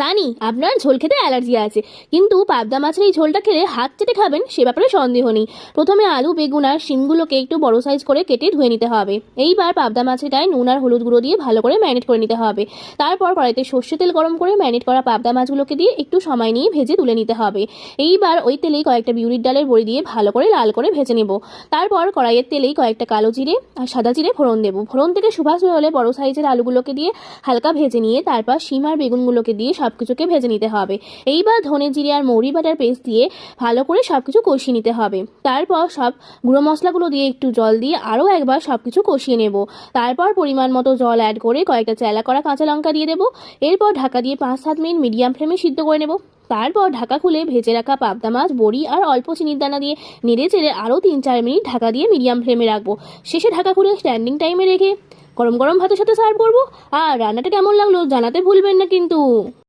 জানি, আপনার ঝোল খেতে অ্যালার্জি আছে, কিন্তু পাবদা মাছের এই ঝোলটা খেলে হাত চেটে খাবেন, সে ব্যাপারে সন্দেহ নেই। প্রথমে আলু, বেগুন আর শিমগুলোকে একটু বড় সাইজ করে কেটে ধুয়ে নিতে হবে। এইবার পাবদা মাছের গায়ে নুন আর হলুদ গুঁড়ো দিয়ে ভালো করে ম্যারিনেট করে নিতে হবে। তারপর কড়াইতে সর্ষে তেল গরম করে ম্যারিনেট করা পাবদা মাছগুলোকে দিয়ে একটু সময় নিয়ে ভেজে তুলে নিতে হবে। এইবার ওই তেলেই কয়েকটা বিউরির ডালের বড়ি দিয়ে ভালো করে লাল করে ভেজে নেব। তারপর কড়াইয়ের তেলেই কয়েকটা কালো জিরে আর সাদা জিরে ফোড়ন দেবো। ফোড়ন থেকে সুভাষ হলে বড় সাইজের আলুগুলোকে দিয়ে হালকা ভেজে নিয়ে তারপর শিম আর বেগুনগুলোকে দিয়ে সব কিছুকে ভেজে নিতে হবে। এইবার ধনে জিরে আর মৌরি বাটার পেস্ট দিয়ে ভালো করে সব কিছু কষিয়ে নিতে হবে। তারপর সব গুঁড়ো মশলাগুলো দিয়ে একটু জল দিয়ে আরও একবার সব কিছু কষিয়ে নেব। তারপর পরিমাণ মতো জল অ্যাড করে কয়েকটা চেলা করা কাঁচা লঙ্কা দিয়ে দেবো। এরপর ঢাকা দিয়ে পাঁচ সাত মিনিট মিডিয়াম ফ্লেমে সিদ্ধ করে নেব। তারপর ঢাকা খুলে ভেজে রাখা পাবদা মাছ, বড়ি আর অল্প চিনির দানা দিয়ে নেড়ে চেড়ে আরও তিন চার মিনিট ঢাকা দিয়ে মিডিয়াম ফ্লেমে রাখব। শেষে ঢাকা খুলে স্ট্যান্ডিং টাইমে রেখে গরম গরম ভাতের সাথে সার্ভ করব। আর রান্নাটা কেমন লাগল জানাতে ভুলবেন না কিন্তু।